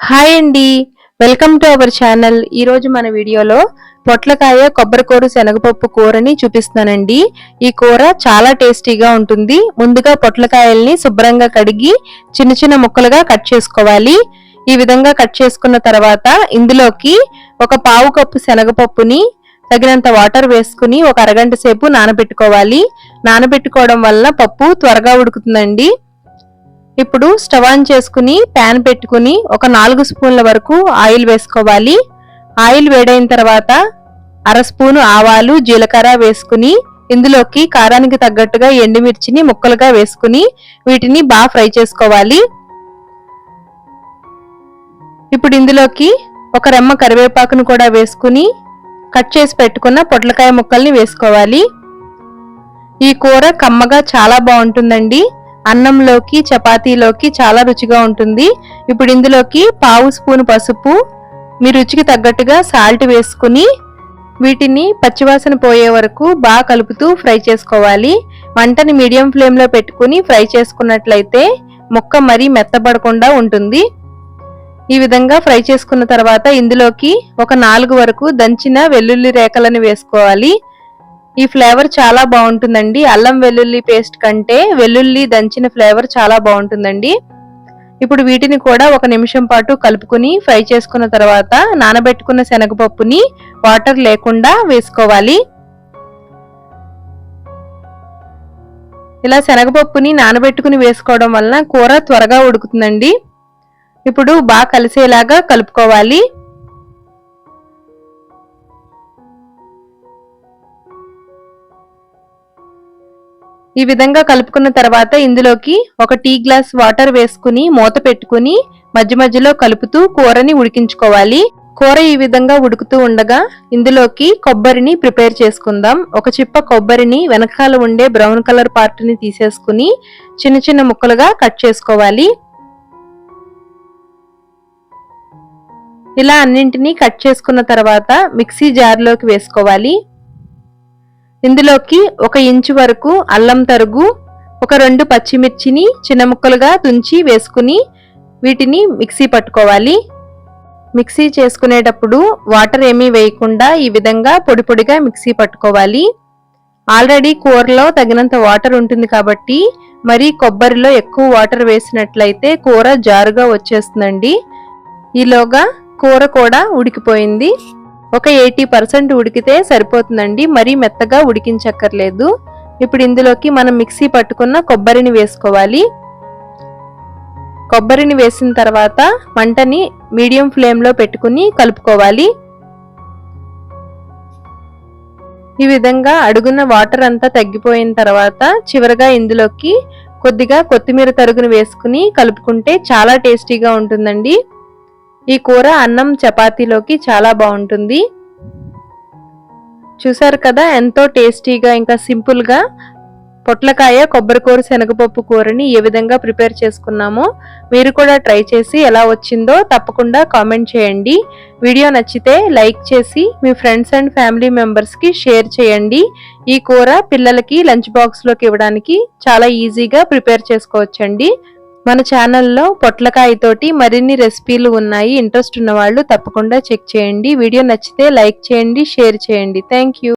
Hi అండి. Welcome to our channel. ఈరోజు మన వీడియోలో పొట్లకాయ కొబ్బరికూర శనగపప్పు కూరని చూపిస్తున్నానండి. ఈ కూర చాలా టేస్టీగా ఉంటుంది. ముందుగా పొట్లకాయల్ని శుభ్రంగా కడిగి చిన్న చిన్న ముక్కలుగా కట్ చేసుకోవాలి. ఈ విధంగా కట్ చేసుకున్న తర్వాత ఇందులోకి ఒక పావు కప్పు శనగపప్పుని తగినంత వాటర్ వేసుకుని ఒక అరగంట సేపు నానబెట్టుకోవాలి. నానబెట్టుకోవడం వల్ల పప్పు త్వరగా ఉడుకుతుందండి. ఇప్పుడు స్టవ్ ఆన్ చేసుకుని ప్యాన్ పెట్టుకుని ఒక నాలుగు స్పూన్ల వరకు ఆయిల్ వేసుకోవాలి. ఆయిల్ వేడైన తర్వాత అర స్పూను ఆవాలు జీలకర్ర వేసుకుని ఇందులోకి కారానికి తగ్గట్టుగా ఎండుమిర్చిని ముక్కలుగా వేసుకుని వీటిని బాగా ఫ్రై చేసుకోవాలి. ఇప్పుడు ఇందులోకి ఒక రెమ్మ కరివేపాకును కూడా వేసుకుని కట్ చేసి పెట్టుకున్న పొట్లకాయ ముక్కల్ని వేసుకోవాలి. ఈ కూర కమ్మగా చాలా బాగుంటుందండి. అన్నంలోకి చపాతీలోకి చాలా రుచిగా ఉంటుంది. ఇప్పుడు ఇందులోకి పావు స్పూన్ పసుపు మీ రుచికి తగ్గట్టుగా సాల్ట్ వేసుకుని వీటిని పచ్చివాసన పోయే వరకు బాగా కలుపుతూ ఫ్రై చేసుకోవాలి. మంటని మీడియం ఫ్లేమ్లో పెట్టుకుని ఫ్రై చేసుకున్నట్లయితే ముక్క మరీ మెత్తబడకుండా ఉంటుంది. ఈ విధంగా ఫ్రై చేసుకున్న తర్వాత ఇందులోకి ఒక నాలుగు వరకు దంచిన వెల్లుల్లి రేఖలను వేసుకోవాలి. ఈ ఫ్లేవర్ చాలా బాగుంటుందండి. అల్లం వెల్లుల్లి పేస్ట్ కంటే వెల్లుల్లి దంచిన ఫ్లేవర్ చాలా బాగుంటుందండి. ఇప్పుడు వీటిని కూడా ఒక నిమిషం పాటు కలుపుకుని ఫ్రై చేసుకున్న తర్వాత నానబెట్టుకున్న శనగపప్పుని వాటర్ లేకుండా వేసుకోవాలి. ఇలా శనగపప్పుని నానబెట్టుకుని వేసుకోవడం వలన కూర త్వరగా ఉడుకుతుందండి. ఇప్పుడు బాగా కలిసేలాగా కలుపుకోవాలి. ఈ విధంగా కలుపుకున్న తర్వాత ఇందులోకి ఒక టీ గ్లాస్ వాటర్ వేసుకుని మూత పెట్టుకుని మధ్య మధ్యలో కలుపుతూ కూరని ఉడికించుకోవాలి. కూర ఈ విధంగా ఉడుకుతూ ఉండగా ఇందులోకి కొబ్బరిని ప్రిపేర్ చేసుకుందాం. ఒక చిప్ప కొబ్బరిని వెనకాల ఉండే బ్రౌన్ కలర్ పార్ట్ని తీసేసుకుని చిన్న చిన్న ముక్కలుగా కట్ చేసుకోవాలి. ఇలా అన్నింటినీ కట్ చేసుకున్న తర్వాత మిక్సీ జార్లోకి వేసుకోవాలి. ఇందులోకి ఒక ఇంచు వరకు అల్లం తరుగు ఒక రెండు పచ్చిమిర్చిని చిన్న ముక్కలుగా తుంచి వేసుకుని వీటిని మిక్సీ పట్టుకోవాలి. మిక్సీ చేసుకునేటప్పుడు వాటర్ ఏమీ వేయకుండా ఈ విధంగా పొడి పొడిగా మిక్సీ పట్టుకోవాలి. ఆల్రెడీ కూరలో తగినంత వాటర్ ఉంటుంది కాబట్టి మరి కొబ్బరిలో ఎక్కువ వాటర్ వేసినట్లయితే కూర జారుగా వచ్చేస్తుందండి. ఈలోగా కూర కూడా ఉడికిపోయింది. ఒక ఎయిటీ పర్సెంట్ ఉడికితే సరిపోతుందండి మరీ మెత్తగా ఉడికించక్కర్లేదు. ఇప్పుడు ఇందులోకి మనం మిక్సీ పట్టుకున్న కొబ్బరిని వేసుకోవాలి. కొబ్బరిని వేసిన తర్వాత మంటని మీడియం ఫ్లేమ్లో పెట్టుకుని కలుపుకోవాలి. ఈ విధంగా అడుగున్న వాటర్ అంతా తగ్గిపోయిన తర్వాత చివరగా ఇందులోకి కొద్దిగా కొత్తిమీర తరుగును వేసుకుని కలుపుకుంటే చాలా టేస్టీగా ఉంటుందండి. ఈ కూర అన్నం చపాతీలోకి చాలా బాగుంటుంది. చూసారు కదా ఎంతో టేస్టీగా ఇంకా సింపుల్గా పొట్లకాయ కొబ్బరికూర శనగపప్పు కూరని ఏ విధంగా ప్రిపేర్ చేసుకున్నామో మీరు కూడా ట్రై చేసి ఎలా వచ్చిందో తప్పకుండా కామెంట్ చేయండి. వీడియో నచ్చితే లైక్ చేసి మీ ఫ్రెండ్స్ అండ్ ఫ్యామిలీ మెంబర్స్కి షేర్ చేయండి. ఈ కూర పిల్లలకి లంచ్ బాక్స్లోకి ఇవ్వడానికి చాలా ఈజీగా ప్రిపేర్ చేసుకోవచ్చండి. మన ఛానల్లో పొట్లకాయతోటి మరిన్ని రెసిపీలు ఉన్నాయి. ఇంట్రెస్ట్ ఉన్న వాళ్ళు తప్పకుండా చెక్ చేయండి. వీడియో నచ్చితే లైక్ చేయండి షేర్ చేయండి. థ్యాంక్